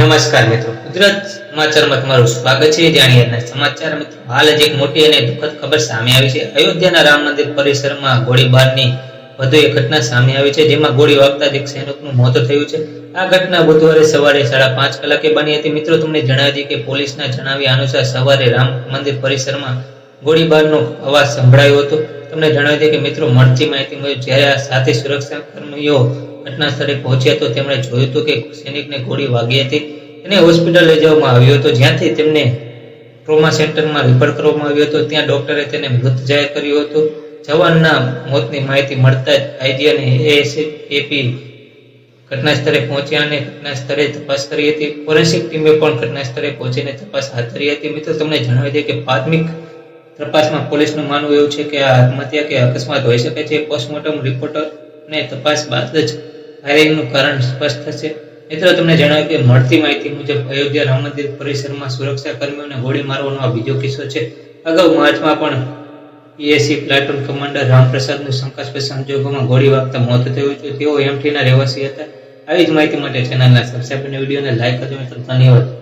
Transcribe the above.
નમસ્કાર મિત્રો. ગુજરાત સમાચારમાં તમારું સ્વાગત છે. જાણીએ સમાચાર મિત્રો. હાલ જ એક મોટી અને દુઃખદ ખબર સામે આવી છે. અયોધ્યાના રામ મંદિર પરિસરમાં ગોળીબારની વધુ એક ઘટના સામે આવી છે, જેમાં ગોળી વાગતા એક સૈનિકનું મોત થયું છે. આ ઘટના બુધવારે સવારે સાડા પાંચ કલાકે બની હતી. મિત્રો, તમને જણાવી દઈએ કે પોલીસના જણાવ્યા અનુસાર સવારે રામ મંદિર પરિસરમાં ગોળીબારનો અવાજ સંભળાયો હતો. તમને જણાવી દઈએ કે મિત્રો, મળતી માહિતી મુજબ જ્યારે આ સાથે સુરક્ષા કર્મીઓ ઘટના સ્થળે પહોંચ્યા તો તેમણે જોયું હતું કે સૈનિકને ગોળી વાગી હતી. તેને હોસ્પિટલ લઈ જવામાં આવ્યો હતો. જ્યાંથી તેમને ટ્રોમા સેન્ટરમાં રિફર કરવામાં આવ્યો હતો. ત્યાં ડોક્ટરે તેને મૃત જાહેર કર્યો હતો. જવાનના મોતની માહિતી મળતા જ આઈજી અને એએસએપી ઘટના સ્થળે પહોંચ્યા અને ઘટના સ્થળે તપાસ કરી હતી. ફોરેન્સિક ટીમે પણ ઘટના સ્થળે પહોંચીને તપાસ હાથ ધરી હતી. મિત્રો, તમને જણાવી દઈએ કે પ્રાથમિક તપાસમાં પોલીસનું માનવું એવું છે કે આ આત્મહત્યા કે અકસ્માત હોઈ શકે છે. પોસ્ટમોર્ટમ રિપોર્ટરને તપાસ બાદ જ ફાયરિંગનું કારણ સ્પષ્ટ થશે. મિત્રો, તમને જણાવ્યું કે મળતી માહિતી મુજબ અયોધ્યા રામ મંદિર પરિસરમાં સુરક્ષા કર્મીઓને ગોળી મારવાનો આ બીજો કિસ્સો છે. અગાઉ માર્ચમાં પણ પીએસસી પ્લાટુન કમાન્ડર રામપ્રસાદનું શંકાસ્પદ સંજોગોમાં ગોળી વાગતા મોત થયું છે તેઓ એમટીના રહેવાસી હતા. આવી જ માહિતી માટે ચેનલના સબસ્ક્રાઈબ અને વિડીયોને લાઈક કરજો ધન્યવાદ